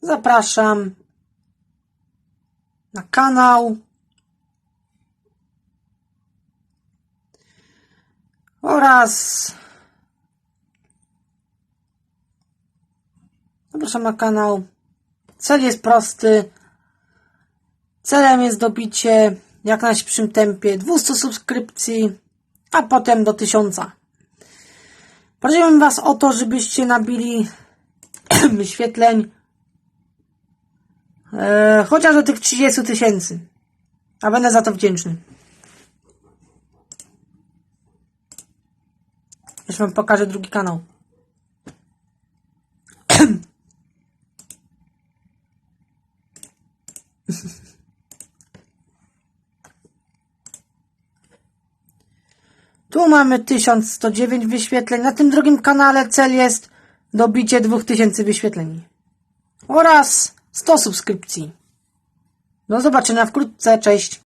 zapraszam na kanał. Oraz zapraszam na kanał. Cel jest prosty. Celem jest dobicie jak najszybszym tempie 200 subskrypcji, a potem do 1000. Prosiłbym Was o to, żebyście nabili wyświetleń e, chociaż do tych 30 tysięcy. A będę za to wdzięczny. Już Wam pokażę drugi kanał. Tu mamy 1109 wyświetleń. Na tym drugim kanale cel jest dobicie 2000 wyświetleń. Oraz 100 subskrypcji. Do zobaczenia wkrótce. Cześć.